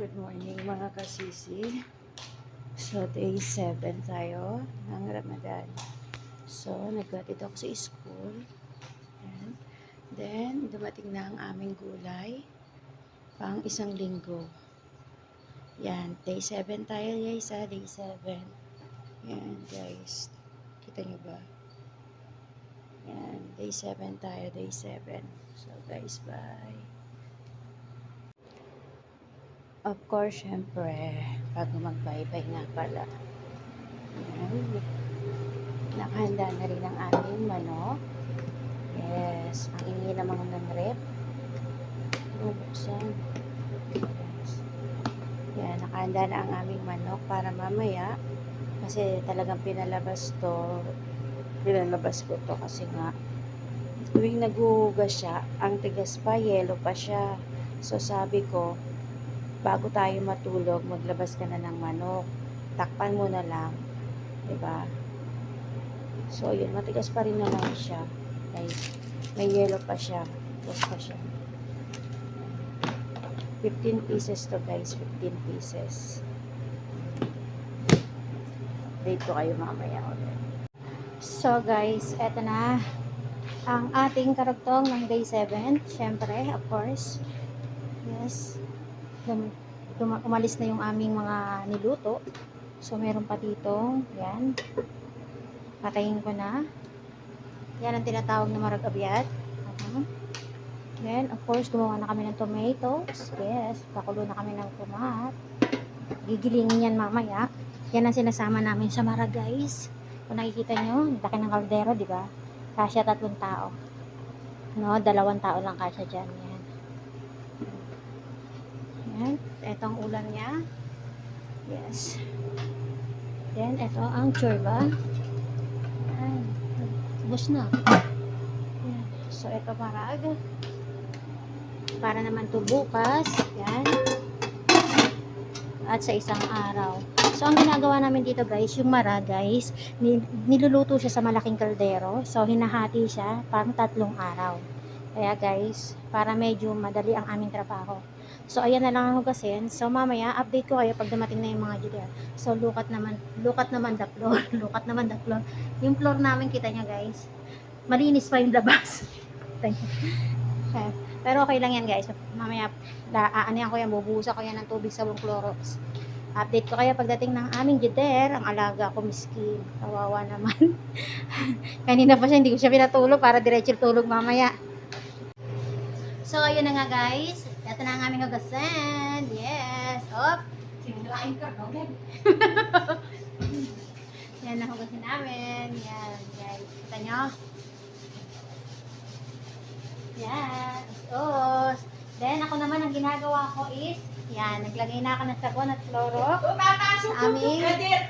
Good morning mga kasisi. So, day 7 tayo ng Ramadan. So, naggatid ako sa school. Ayan. Then, dumating na ang aming gulay pang isang linggo. Yan, day 7 tayo guys ha, day 7. Yan guys. Kita nyo ba? Yan, day 7 tayo, day 7. So guys, bye. Of course, syempre, bago mag-bye-bye nga pala. Ayan. Nakahanda na rin ang aming manok. Yes, ang ingi ng mga ng rep. Bubuksan. Yes. Yan, nakahanda na ang aming manok para mamaya. Kasi talagang pinalabas to. Pinalabas ko to kasi nga tuwing naguhugas siya, ang tigas pa, yelo pa siya. So sabi ko, bago tayo matulog, maglabas ka na ng manok. Takpan mo na lang. ba? So, yun, matigas pa rin naman siya. Guys, may yellow pa siya. Tapos pa siya. 15 pieces to guys, 15 pieces. Update kayo mamaya ulit. So guys, eto na ang ating karugtong ng day 7. Siyempre, of course. Yes. Umalis na yung aming mga niluto. So, meron pa dito. Yan. Patayin ko na. Yan ang tinatawag na marag-abyat. Uh-huh. Then, of course, gumawa na kami ng tomatoes. Yes. Pakulo na kami ng tomat. Gigilingin yan mamaya. Yan ang sinasama namin sa mara, guys. Kung nakikita nyo, laki ng kaldero, di ba? Kasya tatlong tao. No, dalawang tao lang kasya dyan. Yan. Yan. Ito ang ulam niya. Yes. Then, ito ang churba. Yan. Ubus na. Yan. So, ito marag. Para naman to bukas. Yan. At sa isang araw. So, ang ginagawa namin dito guys, yung mara guys, ni- niluluto siya sa malaking kaldero. So, hinahati siya parang tatlong araw. Kaya guys, para medyo madali ang aming trabaho. So, ayan na lang ang hugasin. So, mamaya, update ko kayo pag dumating na yung mga judea. So, lukat naman, lukat naman the floor. lukat naman the floor. Yung floor namin, kita niya guys. Malinis pa yung labas. Thank you. Eh, Pero okay lang yan guys. Mamaya, da, aanihan ko yan, bubuhusan ko yan ng tubig sa Clorox. Update ko kayo pagdating ng aming jeder, ang alaga ko miskin. Kawawa naman. Kanina pa siya, hindi ko siya pinatulog para diretso tulog mamaya. So, ayun na nga guys. Ito na ang aming hugasan. Yes. Op. Sinulain ka, no? Yan na hugasin namin. Yan, guys. Kita nyo? Yan. Os. Then, ako naman, ang ginagawa ko is, yan, naglagay na ako ng sabon at Clorox. Pumapasok Sa aming- Kadir.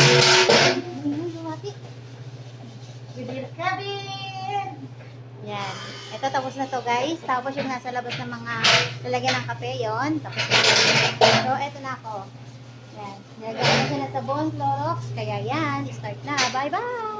Ayun, lumati. Bidir kabin. Yan. Ito, tapos na to guys. Tapos yung nasa labas ng mga lalagyan ng kape, yon Tapos na. So, eto na ako. Yan. Nilagyan siya ng sabon, Clorox. Kaya yan, start na. Bye-bye!